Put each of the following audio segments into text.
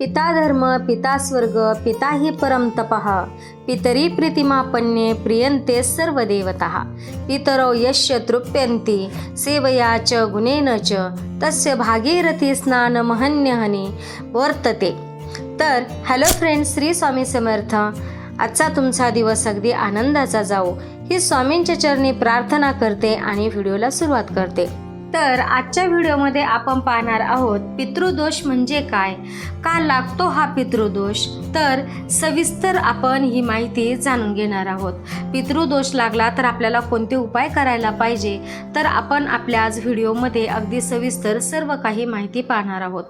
पिता धर्म पिता स्वर्ग पिता हि परम तपः पितरी प्रीतिमापन्ये प्रियन्ते सर्व देवतः पितरौ यश्य तृप्यन्ति सेवया च गुणेन च तस्य भागीरथी स्नानमहन्यहनी वर्तते। तर हॅलो फ्रेंड्स श्री स्वामी समर्थ। आजचा तुमचा दिवस अगदी आनंदाचा जाओ ही स्वामींच्या चरणी प्रार्थना करते आणि व्हिडिओला सुरुवात करते. तर आजच्या व्हिडिओमध्ये आपण पाहणार आहोत पितृदोष म्हणजे काय? का लागतो हा पितृदोष? तर सविस्तर आपण ही माहिती जाणून घेणार आहोत. पितृदोष लागला तर आपल्याला कोणते उपाय करायला पाहिजे? तर आपण आपल्या आज व्हिडिओमध्ये अगदी सविस्तर सर्व काही माहिती पाहणार आहोत.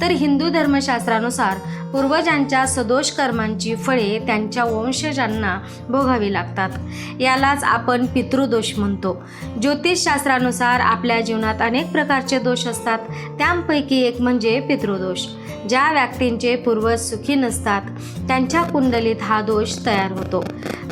तर हिंदू धर्मशास्त्रानुसार पूर्वजांच्या सदोष कर्मांची फळे त्यांच्या वंशजांना भोगावी लागतात. यालाच आपण पितृदोष म्हणतो. ज्योतिषशास्त्रानुसार आपल्या जीवन जीवनात अनेक प्रकारचे दोष असतात. त्यापैकी एक म्हणजे पितृदोष. ज्या व्यक्तींचे पूर्वज सुखी नसतात त्यांच्या कुंडलीत हा दोष तयार होतो.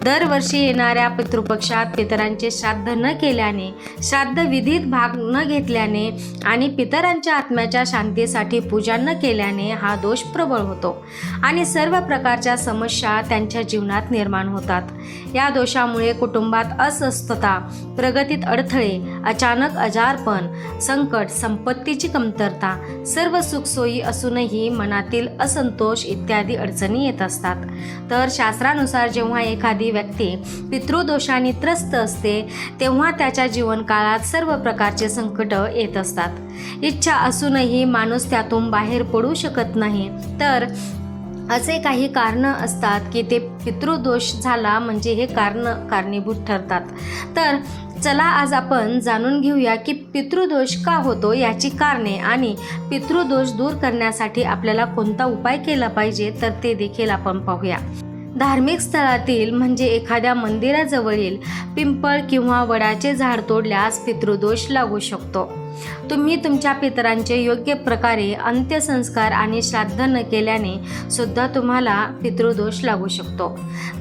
दरवर्षी येणाऱ्या पितृपक्षात पितरांचे श्राद्ध न केल्याने श्राद्ध विधीत भाग न घेतल्याने आणि पितरांच्या आत्म्याच्या शांतीसाठी पूजा न केल्याने हा दोष प्रबळ होतो. आणि सर्व प्रकारच्या समस्या त्यांच्या जीवनात निर्माण होतात. या दोषामुळे कुटुंबात अस्वस्थता प्रगतीत अडथळे अचानक आजारपण संकट संपत्तीची कमतरता सर्व सुखसोयी असूनही मनातील असंतोष इत्यादी अडचणी येत असतात. तर शास्त्रानुसार जेव्हा एखादी व्यक्ती पितृदोषाने त्रस्त असते तेव्हा त्याच्या जीवनकाळात सर्व प्रकारचे संकट येत असतात. इच्छा असूनही माणूस त्यातून बाहेर पडू शकत नाही. तर असे काही कारणं असतात की ते पितृदोष झाला म्हणजे हे कारण कारणीभूत ठरतात. तर चला आज आपण जाणून घेऊया की पितृदोष का होतो याची कारणे आणि पितृदोष दूर करण्यासाठी आपल्याला कोणता उपाय केला पाहिजे तर ते देखील आपण पाहूया. धार्मिक स्थळातील म्हणजे एखाद्या मंदिराजवळील पिंपळ किंवा वडाचे झाड तोडल्यास पितृदोष लागू शकतो. तुम्ही तुमच्या पितरांचे योग्य प्रकारे अंत्यसंस्कार आणि श्राद्ध न केल्याने सुद्धा तुम्हाला पितृदोष लागू शकतो.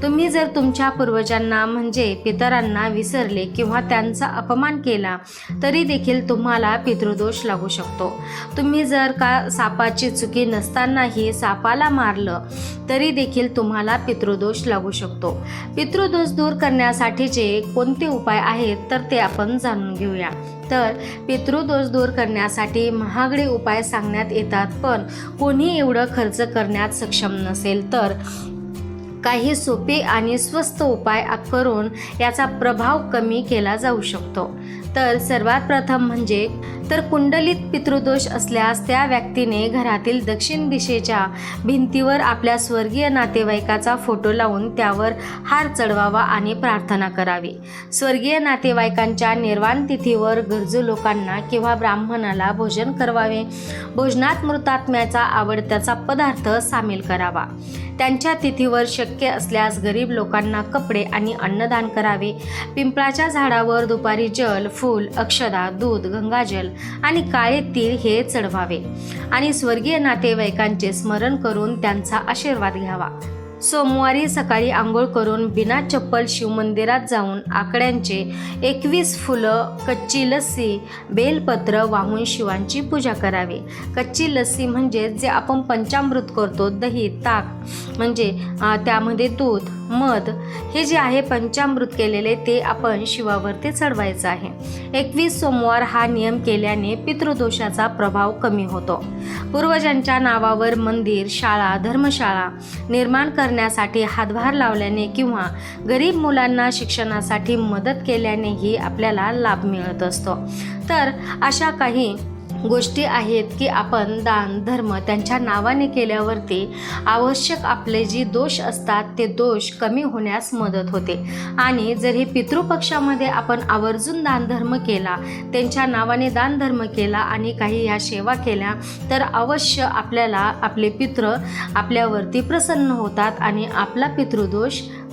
तुम्ही जर तुमच्या पूर्वजांना म्हणजे पितरांना विसरले किंवा त्यांचा अपमान केला तरी देखील तुम्हाला पितृदोष लागू शकतो. तुम्ही जर का सापाची चुकी नसतानाही सापाला मारलं तरी देखील तुम्हाला पितृदोष लागू शकतो. पितृदोष दूर करण्यासाठीचे कोणते उपाय आहेत तर ते आपण जाणून घेऊया. तर पितृदोष दूर करण्यासाठी महागडे उपाय सांगण्यात येतात पण कोणी एवढं खर्च करण्यात सक्षम नसेल तर काही सोपे आणि स्वस्त उपाय करून याचा प्रभाव कमी केला जाऊ शकतो. तर सर्वात प्रथम म्हणजे तर कुंडलीत पितृदोष असल्यास त्या व्यक्तीने घरातील दक्षिण दिशेच्या भिंतीवर आपल्या स्वर्गीय नातेवाईकाचा फोटो लावून त्यावर हार चढवावा आणि प्रार्थना करावी. स्वर्गीय नातेवाईकांच्या निर्वाण तिथीवर गरजू लोकांना किंवा ब्राह्मणाला भोजन करवावे भोजनात मृतात्म्याचा आवडत्याचा पदार्थ सामील करावा. त्यांच्या तिथीवर शक्य शक्य असल्यास गरीब लोकांना कपडे आणि अन्नदान करावे. पिंपळाच्या झाडावर दुपारी जल फूल अक्षदा दूध गंगाजल आणि काळे तीळ हे चढवावे. आणि स्वर्गीय नातेवाईकांचे स्मरण करून त्यांचा आशीर्वाद घ्यावा. सोमवारी सकाळी आंघोळ करून बिना चप्पल शिवमंदिरात जाऊन आकड्यांचे एकवीस फुलं कच्ची लस्सी बेलपत्र वाहून शिवांची पूजा करावी. कच्ची लस्सी म्हणजे जे आपण पंचामृत करतो दही ताक म्हणजे त्यामध्ये दूध मध हे जे आहे पंचामृत केलेले ते आपण शिवावरती चढवायचं आहे. एकवीस सोमवार हा नियम केल्याने पितृदोषाचा प्रभाव कमी होतो. पूर्वजांच्या नावावर मंदिर शाळा धर्मशाळा निर्माण करण्यासाठी हातभार लावल्याने किंवा गरीब मुलांना शिक्षणासाठी मदत केल्यानेही आपल्याला लाभ मिळत असतो. तर अशा काही गोष्टी आहेत की आपण दान धर्म त्यांच्या नावाने केल्यावरती आवश्यक आपले जे दोष असतात ते दोष कमी होण्यास मदत होते. आणि जर हे पितृपक्षामध्ये आपण आवर्जून दानधर्म केला त्यांच्या नावाने दानधर्म केला आणि काही ह्या सेवा केल्या तर अवश्य आपल्याला आपले पित्र आपल्यावरती प्रसन्न होतात आणि आपला पितृदोष